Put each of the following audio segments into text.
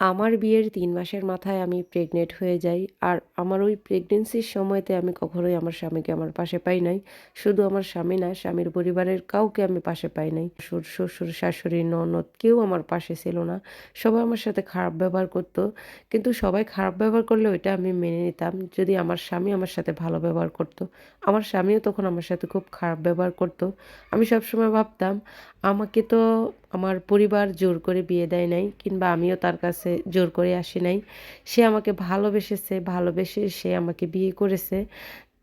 আমার বিয়ের তিন মাসের মাথায় আমি প্রেগনেন্ট হয়ে যাই। আর আমার ওই প্রেগনেন্সির সময়তে আমি কখনোই আমার স্বামীকে আমার পাশে পাই নাই। শুধু আমার স্বামী না, স্বামীর পরিবারের কাউকে আমি পাশে পাই নাই। শ্বশুর, শাশুড়ি, ননদ কেউ আমার পাশে ছিল না। সবাই আমার সাথে খারাপ ব্যবহার করত। কিন্তু সবাই খারাপ ব্যবহার করলে ওইটা আমি মেনে নিতাম। যদি আমার স্বামী আমার সাথে ভালো ব্যবহার করত। আমার স্বামীও তখন আমার সাথে খুব খারাপ ব্যবহার করত। আমি সবসময় ভাবতাম আমাকে তো আমার পরিবার জোর করে বিয়ে দেয় নাই কিংবা আমিও তার কাছে জোর করে আসি নাই। সে আমাকে ভালোবেসেছে, ভালোবেসে সে আমাকে বিয়ে করেছে।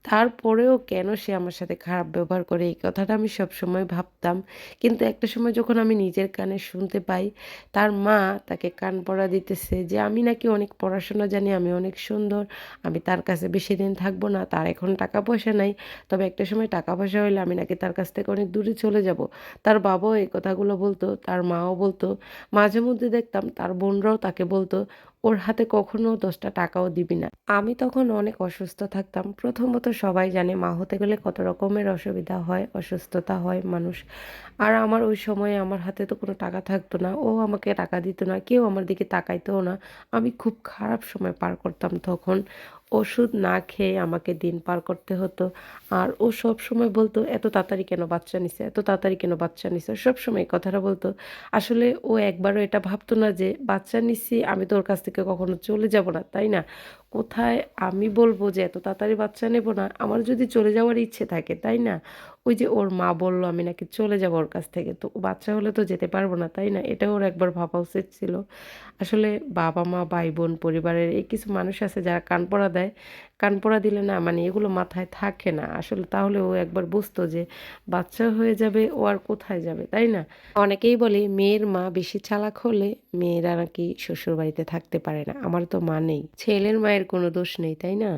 তারপরেও কেন সে আমার সাথে খারাপ ব্যবহার করে? এই কথাটা আমি সবসময় ভাবতাম। কিন্তু একটা সময় যখন আমি নিজের কানে শুনতে পাই, তার মা তাকে কান পড়া দিতেছে যে, আমি নাকি অনেক পড়াশোনা জানি, আমি অনেক সুন্দর, আমি তার কাছে বেশি দিন থাকব না, তার এখন টাকা পয়সা নাই। তবে একটা সময় টাকা পয়সা হইলে আমি নাকি তার কাছ থেকে অনেক দূরে চলে যাব। তার বাবাও এই কথাগুলো বলতো, তার মাও বলতো। মাঝে মধ্যে দেখতাম তার বোনরাও তাকে বলতো ওর হাতে কখনো দশটা টাকাও দিবি না। আমি তখন অনেক অসুস্থ থাকতাম। প্রথমত সবাই জানে মা হতে গেলে কত রকমের অসুবিধা হয়, অসুস্থতা হয় মানুষ। আর আমার ওই সময়ে আমার হাতে তো কোনো টাকা থাকতো না। ও আমাকে টাকা দিত না, কেউ আমার দিকে তাকাইতেও না। আমি খুব খারাপ সময় পার করতাম তখন। ওষুধ না খেয়ে আমাকে দিন পার করতে হতো। আর ও সব সময় বলতো, এত তাড়াতাড়ি কেন বাচ্চা নিছে? এত তাড়াতাড়ি কেন বাচ্চা নিছে? সব সময় কথাটা বলতো। আসলে ও একবারও এটা ভাবতো না যে, বাচ্চা নিছি, আমি তো ওর কাছ থেকে কখনো চলে যাব না। তাই না? কোথায় আমি বলব যে এত তাড়াতাড়ি বাচ্চা নেব না? আমার যদি চলে যাওয়ার ইচ্ছে থাকে, তাই না? ওই যে ওর মা বলল আমি নাকি চলে যাব ওর কাছ থেকে। তো বাচ্চা হলে তো যেতে পারব না, তাই না? এটা ওর একবার ভাবা উচিত ছিল। আসলে বাবা মা, ভাই বোন, পরিবারের এই কিছু মানুষ আছে যারা কানপড়া দেয়। কানপড়া দিলে না মানে এগুলো মাথায় থাকে না। আসলে তাহলে ও একবার বুঝতো যে বাচ্চা হয়ে যাবে, ও আর কোথায় যাবে, তাই না? অনেকেই বলে মেয়ের মা বেশি চালাক হলে মেয়েরা নাকি শ্বশুর বাড়িতে থাকতে পারে না। আমার তো মা নেই। ছেলের মায়ের কোনো দোষ নেই, তাই না?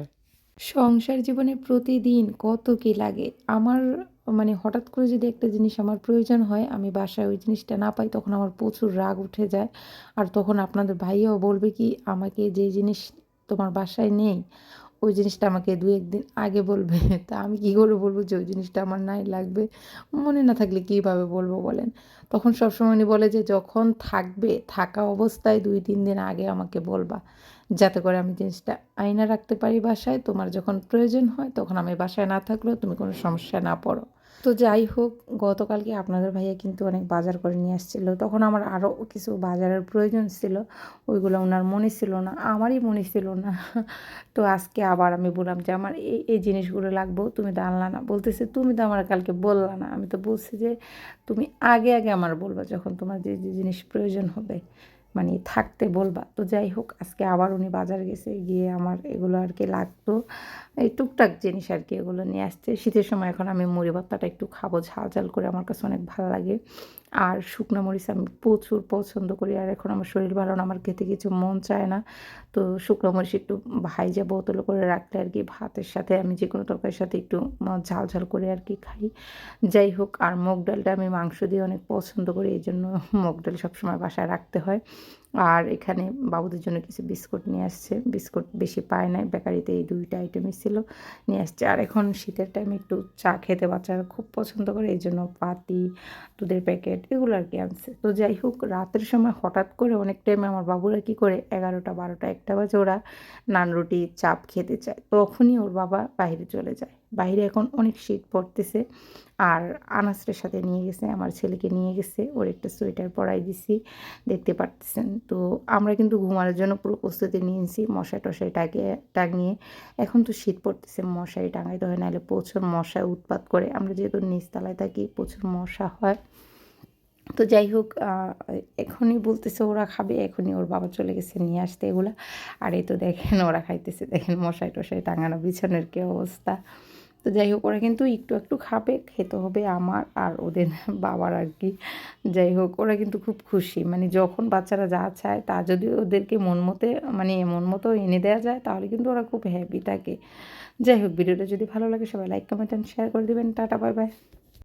সংসার জীবনে প্রতিদিন কত কি লাগে? আমার মানে হঠাৎ করে যদি একটা জিনিস আমার প্রয়োজন হয়, আমি বাসায় ওই জিনিসটা না পাই, তখন আমার প্রচুর রাগ উঠে যায়। আর তখন আপনাদের ভাইয়াও বলবে কি, আমাকে যে জিনিস তোমার বাসায় নেই, ওই জিনিসটা আমাকে দু একদিন আগে বলবে। তা আমি কী করে বলব যে, ওই জিনিসটা আমার নাই লাগবে? মনে না থাকলে কীভাবে বলব বলেন? তখন সবসময় উনি বলে যে, যখন থাকবে, থাকা অবস্থায় দুই, তিন দিন আগে আমাকে বলবা। যাতে করে আমি জিনিসটা আয়না রাখতে পারি বাসায়। তোমার যখন প্রয়োজন হয়, তখন আমি বাসায় না থাকলেও তুমি কোনো সমস্যায় না পড়ো। তো যাই হোক, গতকালকে আপনাদের ভাইয়া কিন্তু অনেক বাজার করে নিয়ে আসছিল। তখন আমার আরও কিছু বাজারের প্রয়োজন ছিল, ওইগুলো ওনার মনে ছিল না, আমারই মনে ছিল না। তো আজকে আবার আমি বললাম যে, আমার এই এই জিনিসগুলো লাগবো, তুমি তো আনলা না। বলতেছে, তুমি তো আমার কালকে বললা না। আমি তো বলছি যে, তুমি আগে আগে আমার বলবা যখন তোমার যে যে জিনিস প্রয়োজন হবে। মানে থাকতে বলবা। তো যাই হোক, আজকে আবার উনি বাজার গেছে, গিয়ে আমার এগুলো আর কি লাগতো। এই টুকটাক জিনিস আর কি এগুলো নিয়ে আসছে। শীতের সময় এখন আমি মুড়ি ভাতটা একটু খাব, ঝাল ঝাল করে। আমার কাছে অনেক ভালো লাগে। আর শুকনো মরিচ আমি প্রচুর পছন্দ করি, আর এখন আমার শরীর ভালো না, আমার খেতে কিছু মন চায় না। তো শুকনো মরিচ একটু ভাইজা বোতল করে রাখলে আর কি ভাতের সাথে আমি যে কোনো তরকারির সাথে একটু ঝাল ঝাল করে আর কি খাই। যাই হোক, আর মুগ ডালটা আমি মাংস দিয়ে অনেক পছন্দ করি, এই জন্য মুগ ডাল সবসময় বাসায় রাখতে হয়। আর এখানে বাবুদের জন্য কিছু বিস্কুট নিয়ে আসছে। বিস্কুট বেশি পায় নাই, বেকারিতে এই দুইটা আইটেমই ছিল, নিয়ে আসছে। আর এখন শীতের টাইমে একটু চা খেতে বাচ্চারা খুব পছন্দ করে, এই জন্য পাতি, দুধের প্যাকেট এগুলো আর কি আনছে। তো যাই হোক, রাতের সময় হঠাৎ করে অনেক টাইমে আমার বাবুরা কী করে, এগারোটা, বারোটা, একটা বাজে ওরা নান, রুটি, চাপ খেতে চায়। তখনই ওর বাবা বাইরে চলে যায়। বাইরে এখন অনেক শীত পড়তেছে। আর আনাসের সাথে নিয়ে গেছে, আমার ছেলেকে নিয়ে গেছে, ওর একটা সোয়েটার পরাই দিছি, দেখতে পারতেছেন। তো আমরা কিন্তু ঘুমানোর জন্য পুরো প্রস্তুতি নিয়েছি মশাই টশাই টাঙিয়ে টাঙিয়ে এখন তো শীত পড়তেছে মশারি টাঙাইতে হয়, নাহলে প্রচুর মশা উৎপাত করে। আমরা যেহেতু নিচতলায় থাকি, প্রচুর মশা হয়। তো যাই হোক এখনই বলতেছে ওরা খাবে, এখনই ওর বাবা চলে গেছে নিয়ে আসতে এগুলা। আর এই তো দেখেন, ওরা খাইতেছে, দেখেন মশাই টশাই টাঙানো, বিছানোর কী অবস্থা। তো যাই হোক, ওরা কিন্তু একটু একটু খাবে, খেতে হবে আমার আর ওদের বাবার আর কি। যাই হোক, ওরা কিন্তু খুব খুশি। মানে যখন বাচ্চারা যা চায়, তা যদি ওদেরকে মন মতে মানে মন মতো এনে দেওয়া যায়, তাহলে কিন্তু ওরা খুব হ্যাপি থাকে। যাই হোক, ভিডিওটা যদি ভালো লাগে, সবাই লাইক কমেন্ট অ্যান্ড শেয়ার করে দেবেন। Tata bye bye